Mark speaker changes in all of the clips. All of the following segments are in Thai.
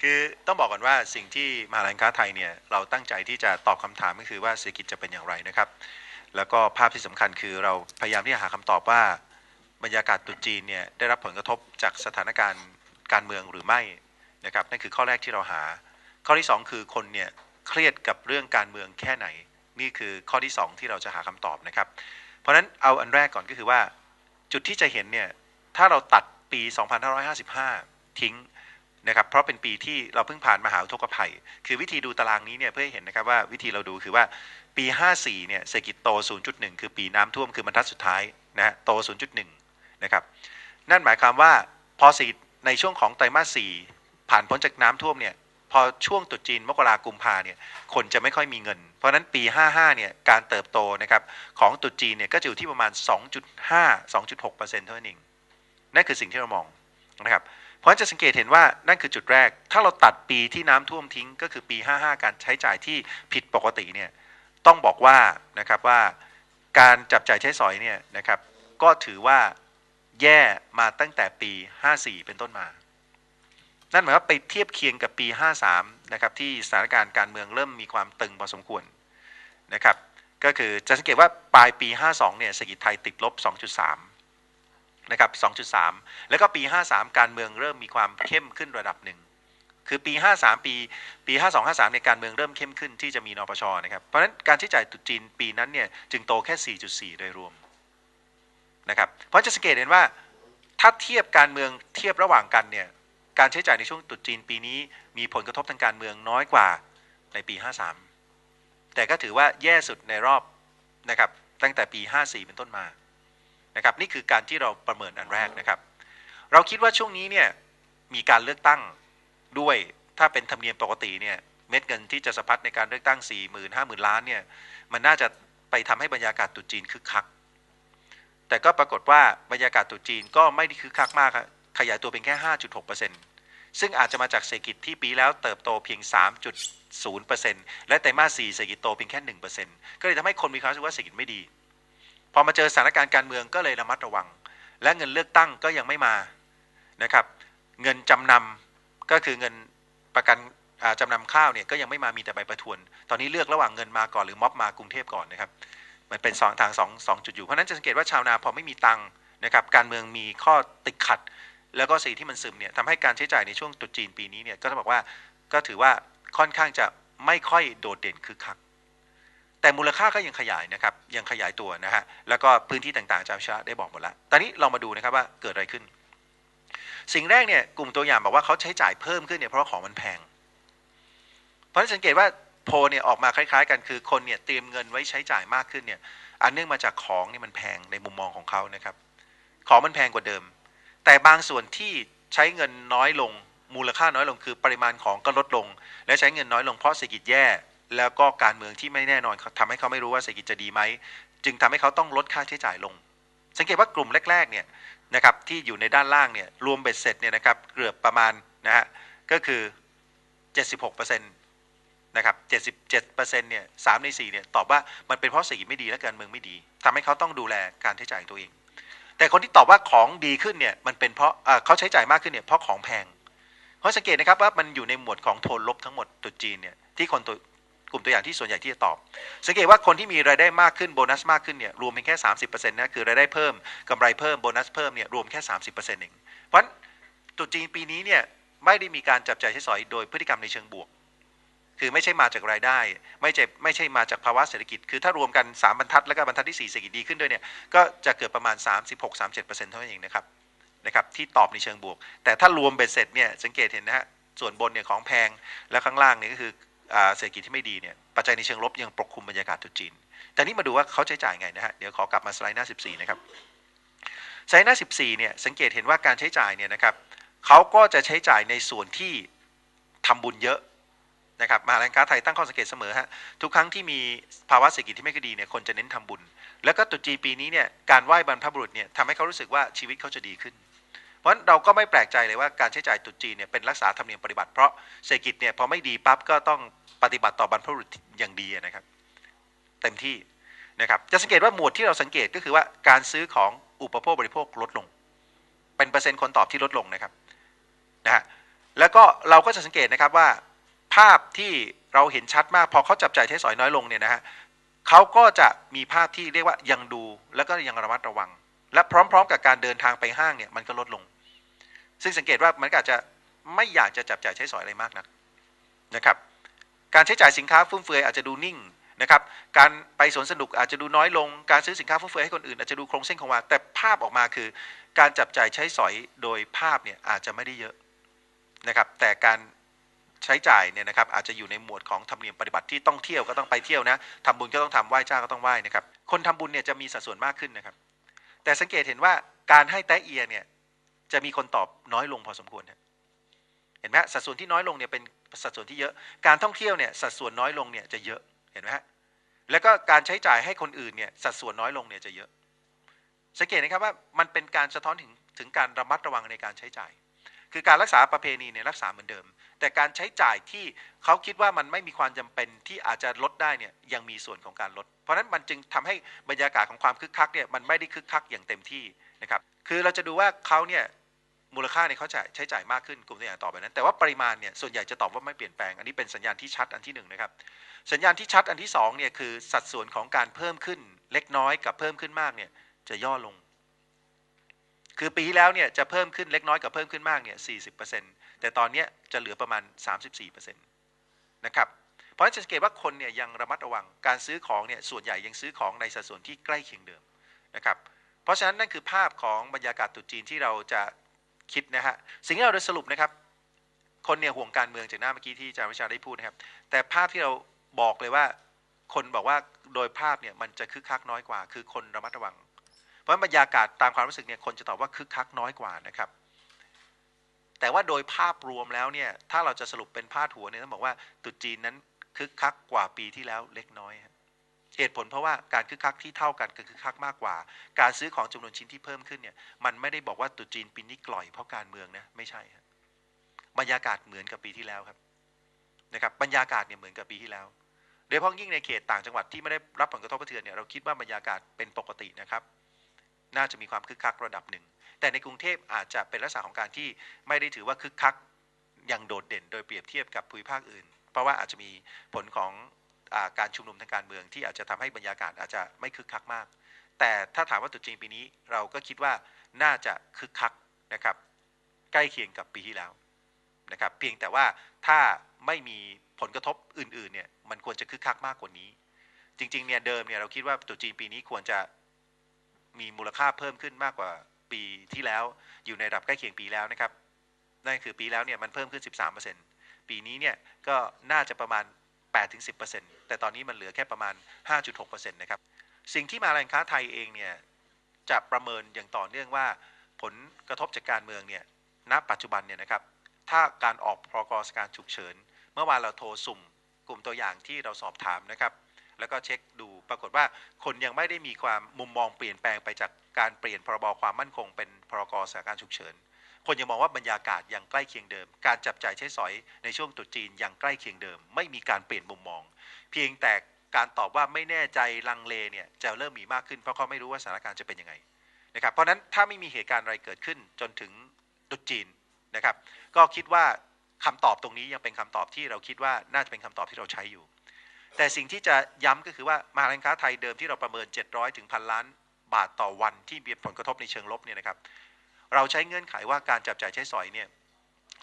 Speaker 1: คือต้องบอกก่อนว่าสิ่งที่มหาลัยค้าไทยเนี่ยเราตั้งใจที่จะตอบคำถามก็คือว่าเศรษฐกิจจะเป็นอย่างไรนะครับ แล้วก็ภาพที่สำคัญคือเราพยายามที่จะหาคำตอบว่าบรรยากาศตรุษจีนเนี่ยได้รับผลกระทบจากสถานการณ์การเมืองหรือไม่นะครับนั่นคือข้อแรกที่เราหา ข้อที่สองคือคนเนี่ยเครียดกับเรื่องการเมืองแค่ไหน นี่คือข้อที่สองที่เราจะหาคำตอบนะครับ เพราะฉะนั้นเอาอันแรกก่อนก็คือว่าจุดที่จะเห็นเนี่ยถ้าเราตัดปี 2555 ทิ้ง นะครับเพราะเป็นปีที่เราเพิ่งผ่านมหาอุทกภัย คือวิธีดูตารางนี้เนี่ยเพื่อให้เห็นนะครับว่าวิธีเราดูคือว่าปี 54 เนี่ยเศรษฐกิจโต 0.1 คือปีน้ำท่วมคือบรรทัดสุดท้ายนะฮะโต 0.1 นะครับนั่นหมายความว่าพอสีในช่วงของไตรมาส 4 ผ่านพ้นจากน้ำท่วมเนี่ยพอช่วงตุจีนมกรากุมภาเนี่ยคนจะไม่ค่อยมีเงิน เพราะฉะนั้นปี 55 เนี่ยการเติบโตนะครับของตุจีนเนี่ยก็จะอยู่ที่ประมาณ 2.5 2.6%เท่านั้นเองนั่นคือสิ่งที่เรามองนะครับ เพราะฉะนั้นจะสังเกตเห็นว่านั่นคือจุดแรก ถ้าเราตัดปีที่น้ำท่วมทิ้ง ก็คือปี 55 การใช้จ่ายที่ผิดปกติเนี่ยต้องบอกว่านะครับว่าการจับจ่ายใช้สอยเนี่ยนะครับก็ถือว่าแย่มาตั้งแต่ปี 54 เป็นต้นมา นั่นหมายว่าไปเทียบเคียงกับปี 53 นะครับที่สถานการณ์การเมืองเริ่มมีความตึงพอสมควรนะครับก็คือจะสังเกตว่าปลายปี 52 เนี่ยเศรษฐกิจไทยติดลบ 2.3 นะครับ 2.3 แล้วก็ปี 53 การเมืองเริ่มมีความเข้มขึ้นระดับหนึ่ง คือปี 53 ปีปี 52 53ในการเมืองเริ่มเข้มขึ้นที่จะมีนปชนะครับ เพราะฉะนั้นการใช้จ่ายตุจีนปีนั้นเนี่ยจึงโตแค่ 4.4 โดยรวมนะครับ เพราะจะสังเกตเห็นว่าถ้าเทียบการเมืองเทียบระหว่างกันเนี่ยการใช้จ่ายในช่วงตุจีนปีนี้มีผลกระทบทางการเมืองน้อยกว่าในปี 53 แต่ก็ถือว่าแย่สุดในรอบนะครับตั้งแต่ปี 54 เป็นต้นมา นะครับนี่คือการที่เราประเมินอันแรกนะครับ เราคิดว่าช่วงนี้เนี่ยมีการเลือกตั้งด้วยถ้าเป็นธรรมเนียมปกติเนี่ยเม็ดเงินที่จะสะพัดในการเลือกตั้ง 4 0 0 0 0 5 0,000ล้านเนี่ยมันน่าจะไปทำให้บรรยากาศตุจีนคึกคัก แต่ก็ปรากฏว่าบรรยากาศตุจีนก็ไม่ได้คึกคักมากขยายตัวเป็นแค่ 5.6%ซึ่งอาจจะมาจากเศรษฐกิจที่ปีแล้วเติบโตเพียง 3.0%และไตรมาส4เศรษฐกิจโตเพียงแค่ 1%ก็เลยทำให้คนมีความรู้สึกว่าเศรษฐกิจไม่ดี พอมาเจอสถานการณ์การเมืองก็เลยระมัดระวัง และเงินเลือกตั้งก็ยังไม่มานะครับ เงินจำนำก็คือเงินประกันจำนำข้าวเนี่ยก็ยังไม่มามีแต่ใบประทวน ตอนนี้เลือกระหว่างเงินมาก่อนหรือม็อบมากรุงเทพก่อนนะครับ มันเป็นสองทางสองสองจุดอยู่เพราะนั้นจะสังเกตว่าชาวนาพอไม่มีตังค์นะครับการเมืองมีข้อติดขัด แล้วก็สิ่งที่มันซึมเนี่ยทำให้การใช้จ่ายในช่วงตรุษจีนปีนี้เนี่ยก็ต้องบอกว่าก็ถือว่าค่อนข้างจะไม่ค่อยโดดเด่นคึกคัก แต่มูลค่าก็ยังขยายนะครับยังขยายตัวนะฮะแล้วก็พื้นที่ต่างๆจารย์ชาได้บอกหมดแล้ว ตอนนี้เรามาดูนะครับว่าเกิดอะไรขึ้น สิ่งแรกเนี่ยกลุ่มตัวอย่างบอกว่าเขาใช้จ่ายเพิ่มขึ้นเนี่ยเพราะของมันแพง เพราะฉะนั้นสังเกตว่าโพเนี่ยออกมาคล้ายๆ กันคือคนเนี่ยเตรียมเงินไว้ใช้จ่ายมากขึ้นเนี่ยอันเนื่องมาจากของเนี่ยมันแพงในมุมมองของเขานะครับของมันแพงกว่าเดิม แต่บางส่วนที่ใช้เงินน้อยลงมูลค่าน้อยลงคือปริมาณของก็ลดลง และใช้เงินน้อยลงเพราะเศรษฐกิจแย่ แล้วก็การเมืองที่ไม่แน่นอนทำให้เขาไม่รู้ว่าเศรษฐกิจจะดีไหม จึงทำให้เขาต้องลดค่าใช้จ่ายลง สังเกตว่ากลุ่มแรก ๆ เนี่ยนะครับที่อยู่ในด้านล่างเนี่ยรวมเบ็ดเสร็จเนี่ยนะครับเกือบประมาณนะฮะก็คือ 76%นะครับ77%เนี่ย3ใน4เนี่ยตอบว่ามันเป็นเพราะเศรษฐกิจไม่ดีและการเมืองไม่ดีทำให้เขาต้องดูแลการใช้จ่ายตัวเอง แต่คนที่ตอบว่าของดีขึ้นเนี่ยมันเป็นเพราะเขาใช้จ่ายมากขึ้นเนี่ยเพราะของแพงเพราะสังเกตนะครับว่ามันอยู่ในหมวดของโทนลบทั้งหมดตุจีนเนี่ยที่คนตัว กลุ่มตัวอย่างที่ส่วนใหญ่ที่จะตอบ สังเกตว่าคนที่มีรายได้มากขึ้นโบนัสมากขึ้นเนี่ยรวมเพียงแค่สามสิบเปอร์เซ็นต์นะคือรายได้เพิ่มกำไรเพิ่มโบนัสเพิ่มเนี่ยรวมแค่สามสิบเปอร์เซ็นต์เองเพราะตุจีนปีนี้เนี่ยไม่ได้มีการจับจ่ายใช้สอยโดยพฤติกรรมในเชิงบวก คือไม่ใช่มาจากรายได้ ไม่ใช่ไม่ใช่มาจากภาวะเศรษฐกิจ คือถ้ารวมกัน 3 บรรทัดแล้วก็บรรทัดที่ 4 เศรษฐกิจดีขึ้นด้วยเนี่ยก็จะเกิดประมาณ 36-37%เท่านั้นเองนะครับนะครับที่ตอบในเชิงบวก แต่ถ้ารวมเบ็ดเสร็จเนี่ยสังเกตเห็นนะฮะส่วนบนเนี่ยของแพงแล้วข้างล่างเนี่ยก็คือ เศรษฐกิจที่ไม่ดีเนี่ยปัจจัยในเชิงลบยังปกคลุมบรรยากาศตุจีน แต่นี่มาดูว่าเขาใช้จ่ายไงนะฮะเดี๋ยวขอกลับมาสไลด์หน้า 14 นะครับสไลด์หน้า 14 เนี่ยสังเกตเห็นว่าการใช้จ่ายเนี่ยนะครับเขาก็จะใช้จ่ายในส่วนที่ทำบุญเยอะนะครับมหาลัยการไทยตั้งข้อสังเกตเสมอฮะทุกครั้งที่มีภาวะเศรษฐกิจที่ไม่คดีเนี่ยคนจะเน้นทำบุญ แล้วก็ตุจีปีนี้เนี่ยการไหว้บรรพบุรุษเนี่ยทำให้เขารู้สึกว่าชีวิตเขาจะดีขึ้น เพราะเราก็ไม่แปลกใจเลยว่าการใช้จ่ายตุจีเนี่ยเป็นรักษาธรรมเนียมปฏิบัติเพราะเศรษฐกิจเนี่ยพอไม่ดีปั๊บก็ต้องปฏิบัติต่อบรรพบุรุษอย่างดีนะครับ เต็มที่นะครับจะสังเกตว่าหมวดที่เราสังเกตก็คือว่าการซื้อของอุปโภคบริโภคลดลง เป็นเปอร์เซ็นต์คนตอบที่ลดลงนะครับนะฮะแล้วก็เราก็จะสังเกตนะครับว่า ภาพที่เราเห็นชัดมากพอเขาจับจ่ายใช้สอยน้อยลงเนี่ยนะฮะเขาก็จะมีภาพที่เรียกว่ายังดูแล้วก็ยังระมัดระวัง และพร้อม ๆ กับการเดินทางไปห้างเนี่ยมันก็ลดลง ซึ่งสังเกตว่ามันก็อาจจะไม่อยากจะจับจ่ายใช้สอยอะไรมากนักนะครับ การใช้จ่ายสินค้าฟุ่มเฟือยอาจจะดูนิ่งนะครับ การไปสวนสนุกอาจจะดูน้อยลง การซื้อสินค้าฟุ่มเฟือยให้คนอื่นอาจจะดูโครงเส้นคงวาแต่ภาพออกมาคือ การจับจ่ายใช้สอยโดยภาพเนี่ยอาจจะไม่ได้เยอะนะครับ แต่การใช้จ่ายเนี่ยนะครับอาจจะอยู่ในหมวดของธรรมเนียมปฏิบัติที่ต้องเที่ยวก็ต้องไปเที่ยวนะทำบุญก็ต้องทำไหว้เจ้าก็ต้องไหว้นะครับ คนทำบุญเนี่ยจะมีสัดส่วนมากขึ้นนะครับ แต่สังเกตเห็นว่าการให้แตะเอียเนี่ย จะมีคนตอบน้อยลงพอสมควรเห็นไหมสัดส่วนที่น้อยลงเนี่ยเป็นสัดส่วนที่เยอะ การท่องเที่ยวเนี่ยสัดส่วนน้อยลงเนี่ยจะเยอะเห็นไหมฮะแล้วก็การใช้จ่ายให้คนอื่นเนี่ยสัดส่วนน้อยลงเนี่ยจะเยอะ สังเกตนะครับว่ามันเป็นการสะท้อนถึงถึงการระมัดระวังในการใช้จ่าย คือการรักษาประเพณีเนี่ยรักษาเหมือนเดิม แต่การใช้จ่ายที่เขาคิดว่ามันไม่มีความจำเป็นที่อาจจะลดได้เนี่ยยังมีส่วนของการลด เพราะฉะนั้นมันจึงทำให้บรรยากาศของความคึกคักเนี่ยมันไม่ได้คึกคักอย่างเต็มที่นะครับคือเราจะดูว่าเขาเนี่ย มูลค่าเนี่ยเขาจะใช้จ่ายมากขึ้นกลุ่มตัวอย่างต่อบแบบนั้น แต่ว่าปริมาณเนี่ยส่วนใหญ่จะตอบว่าไม่เปลี่ยนแปลง อันนี้เป็นสัญญาณที่ชัดอันที่หนึ่งนะครับสัญญาณที่ชัดอันที่สองเนี่ยคือสัดส่วนของการเพิ่มขึ้นเล็กน้อยกับเพิ่มขึ้นมากเนี่ยจะย่อลง คือปีที่แล้วเนี่ยจะเพิ่มขึ้นเล็กน้อยกับเพิ่มขึ้นมากเนี่ยสี่สิบเปอร์เซ็นต์แต่ตอนนี้จะเหลือประมาณสามสิบสี่เปอร์เซ็นต์นะครับเพราะฉะนั้นจะสังเกตว่าคนเนี่ยยังระมัดระวังการซื้อของเนี่ยส่วนใหญ่ยังซื้อของในสัดส่วนที่ใกล้เคียงเดิมนะครับเพราะฉะนั้นนั่นคือภาพของบรรยากาศตุจีนที่เราจะ คิดนะฮะสิ่งที่เราโดยสรุปนะครับ คนเนี่ยห่วงการเมืองจากหน้าเมื่อกี้ที่อาจารย์วิชาได้พูดนะครับ แต่ภาพที่เราบอกเลยว่าคนบอกว่าโดยภาพเนี่ยมันจะคึกคักน้อยกว่า คือคนระมัดระวัง เพราะบรรยากาศตามความรู้สึกเนี่ยคนจะตอบว่าคึกคักน้อยกว่านะครับ แต่ว่าโดยภาพรวมแล้วเนี่ยถ้าเราจะสรุปเป็นพาดหัวเนี่ยต้องบอกว่าตุจีนนั้นคึกคักกว่าปีที่แล้วเล็กน้อยครับ เหตุผลเพราะว่าการคึกคักที่เท่ากันคือคึกคักมากกว่า การซื้อของจำนวนชิ้นที่เพิ่มขึ้นเนี่ยมันไม่ได้บอกว่าตุจีนปีนี้กล่อยเพราะการเมืองนะไม่ใช่ครับบรรยากาศเหมือนกับปีที่แล้วครับนะครับบรรยากาศเนี่ยเหมือนกับปีที่แล้วโดยเฉพาะยิ่งในเขตต่างจังหวัดที่ไม่ได้รับผลกระทบกระเทือนเนี่ยเราคิดว่าบรรยากาศเป็นปกตินะครับ น่าจะมีความคึกคักระดับหนึ่ง แต่ในกรุงเทพอาจจะเป็นลักษณะของการที่ไม่ได้ถือว่าคึกคักอย่างโดดเด่น โดยเปรียบเทียบกับภูมิภาคอื่น เพราะว่าอาจจะมีผลของ การชุมนุมทางการเมืองที่อาจจะทำให้บรรยากาศอาจจะไม่คึกคักมาก แต่ถ้าถามว่าตุจีนปีนี้เราก็คิดว่าน่าจะคึกคักนะครับใกล้เคียงกับปีที่แล้วนะครับเพียงแต่ว่าถ้าไม่มีผลกระทบอื่นๆเนี่ยมันควรจะคึกคักมากกว่านี้ จริงๆเนี่ยเดิมเนี่ยเราคิดว่าตุจีนปีนี้ควรจะมีมูลค่าเพิ่มขึ้นมากกว่าปีที่แล้วอยู่ในระดับใกล้เคียงปีแล้วนะครับนั่นคือปีแล้วเนี่ยมันเพิ่มขึ้น 13%ปีนี้เนี่ยก็น่าจะประมาณ 8-10%แต่ตอนนี้มันเหลือแค่ประมาณ 5.6%นะครับ สิ่งที่มาแรงค้าไทยเองเนี่ยจะประเมินอย่างต่อเนื่องว่า ผลกระทบจากการเมืองเนี่ยณปัจจุบันเนี่ยนะครับ ถ้าการออกพรกสการฉุกเฉิน เมื่อวานเราโทรสุ่ม กลุ่มตัวอย่างที่เราสอบถามนะครับ แล้วก็เช็คดูปรากฏว่าคนยังไม่ได้มีความมุมมองเปลี่ยนแปลงไปจากการเปลี่ยนพรบความมั่นคงเป็นพรกสถานการฉุกเฉิน คนยังมองว่าบรรยากาศยังใกล้เคียงเดิม การจับจ่ายใช้สอยในช่วงตรุษจีนยังใกล้เคียงเดิม ไม่มีการเปลี่ยนมุมมอง เพียงแต่การตอบว่าไม่แน่ใจลังเลเนี่ยจะเริ่มมีมากขึ้นเพราะเขาไม่รู้ว่าสถานการณ์จะเป็นยังไงนะครับเพราะนั้นถ้าไม่มีเหตุการณ์อะไรเกิดขึ้นจนถึงตุจีนนะครับก็คิดว่าคำตอบตรงนี้ยังเป็นคำตอบที่เราคิดว่าน่าจะเป็นคำตอบที่เราใช้อยู่ แต่สิ่งที่จะย้ำก็คือว่ามหาการค้าไทยเดิมที่เราประเมิน 700 ถึงพันล้านบาทต่อวันที่มีผลกระทบในเชิงลบเนี่ยนะครับ เราใช้เงื่อนไขว่าการจับจ่ายใช้สอยเนี่ย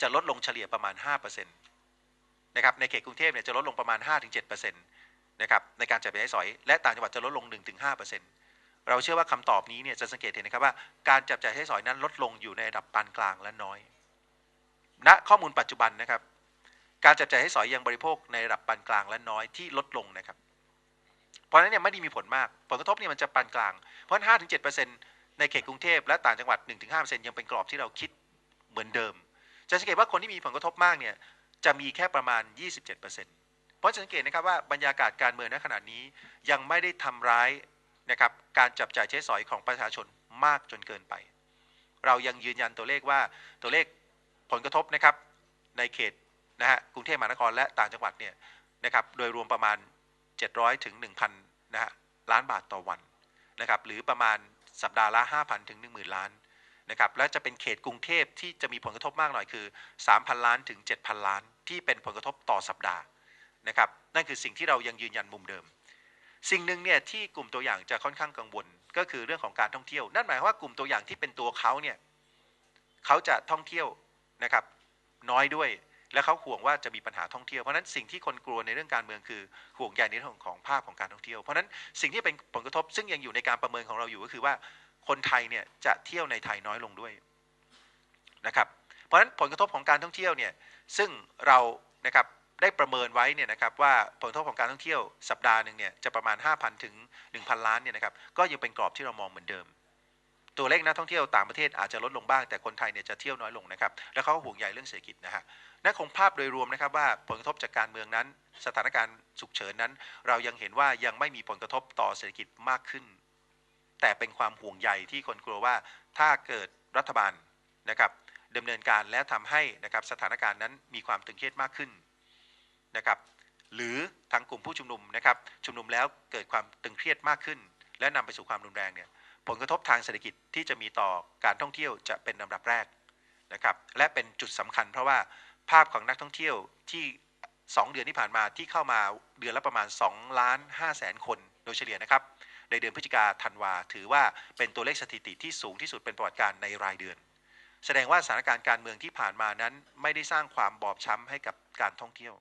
Speaker 1: จะลดลงเฉลี่ยประมาณ 5%นะครับในเขตกรุงเทพเนี่ยจะลดลงประมาณ 5-7%นะครับในการจับจ่ายใช้สอย และต่างจังหวัดจะลดลง 1-5%เราเชื่อว่าคำตอบนี้เนี่ยจะสังเกตเห็นนะครับว่าการจับจ่ายใช้สอยนั้นลดลงอยู่ในระดับปานกลางและน้อย ณ ข้อมูลปัจจุบันนะครับ การจับจ่ายใช้สอยยังบริโภคในระดับปานกลางและน้อยที่ลดลงนะครับ เพราะฉะนั้นเนี่ยไม่ได้มีผลมาก ผลกระทบเนี่ยมันจะปานกลาง เพราะฉะนั้น5-7% ในเขตกรุงเทพและต่างจังหวัด 1-5%ยังเป็นกรอบที่เราคิดเหมือนเดิม จะสังเกตว่าคนที่มีผลกระทบมากเนี่ยจะมีแค่ประมาณ 27%เพราะจะสังเกตนะครับว่าบรรยากาศการเมืองณขณะนี้ยังไม่ได้ทำร้ายนะครับการจับจ่ายใช้สอยของประชาชนมากจนเกินไป เรายังยืนยันตัวเลขว่าตัวเลขผลกระทบนะครับในเขตนะฮะกรุงเทพมหานครและต่างจังหวัดเนี่ยนะครับโดยรวมประมาณ 700ถึง1,000นะฮะล้านบาทต่อวันนะครับหรือประมาณ สัปดาห์ละ 5,000 ถึง 10,000 ล้านนะครับและจะเป็นเขตกรุงเทพที่จะมีผลกระทบมากหน่อยคือ 3,000 ล้านถึง 7,000 ล้าน ที่เป็นผลกระทบต่อสัปดาห์นะครับนั่นคือสิ่งที่เรายังยืนยันมุมเดิม สิ่งหนึ่งเนี่ยที่กลุ่มตัวอย่างจะค่อนข้างกังวล ก็คือเรื่องของการท่องเที่ยว นั่นหมายว่ากลุ่มตัวอย่างที่เป็นตัวเขาเนี่ยเขาจะท่องเที่ยวนะครับน้อยด้วย และเขาห่วงว่าจะมีปัญหาท่องเที่ยว เพราะฉะนั้นสิ่งที่คนกลัวในเรื่องการเมืองคือห่วงใยในเรื่องของภาพของการท่องเที่ยว เพราะฉะนั้นสิ่งที่เป็นผลกระทบซึ่งยังอยู่ในการประเมินของเราอยู่ก็คือว่าคนไทยเนี่ยจะเที่ยวในไทยน้อยลงด้วยนะครับเพราะฉะนั้นผลกระทบของการท่องเที่ยวเนี่ยซึ่งเรานะครับได้ประเมินไว้เนี่ยนะครับว่าผลกระทบของการท่องเที่ยวสัปดาห์หนึ่งเนี่ยจะประมาณ 5,000 ถึง 1,000 ล้านเนี่ยนะครับก็ยังเป็นกรอบที่เรามองเหมือนเดิม ตัวเลขนักท่องเที่ยวต่างประเทศอาจจะลดลงบ้างแต่คนไทยเนี่ยจะเที่ยวน้อยลงนะครับแล้วเขาก็ห่วงใยเรื่องเศรษฐกิจนะฮะนั่นคงภาพโดยรวมนะครับว่าผลกระทบจากการเมืองนั้น สถานการณ์ฉุกเฉินนั้น เรายังเห็นว่ายังไม่มีผลกระทบต่อเศรษฐกิจมากขึ้น แต่เป็นความห่วงใยที่คนกลัวว่าถ้าเกิดรัฐบาลนะครับดำเนินการและทำให้นะครับสถานการณ์นั้นมีความตึงเครียดมากขึ้นนะครับหรือทางกลุ่มผู้ชุมนุมนะครับชุมนุมแล้วเกิดความตึงเครียดมากขึ้น และนำไปสู่ความรุนแรงเนี่ย ผลกระทบทางเศรษฐกิจที่จะมีต่อการท่องเที่ยวจะเป็นลำดับแรกนะครับและเป็นจุดสำคัญเพราะว่าภาพของนักท่องเที่ยวที่ 2 เดือนที่ผ่านมาที่เข้ามาเดือนละประมาณ2ล้าน5แสนคนโดยเฉลี่ยนะครับในเดือนพฤศจิกาธันวาถือว่าเป็นตัวเลขสถิติที่สูงที่สุดเป็นประวัติการในรายเดือน แสดงว่าสถานการณ์การเมืองที่ผ่านมานั้นไม่ได้สร้างความบอบช้ำให้กับการท่องเที่ยว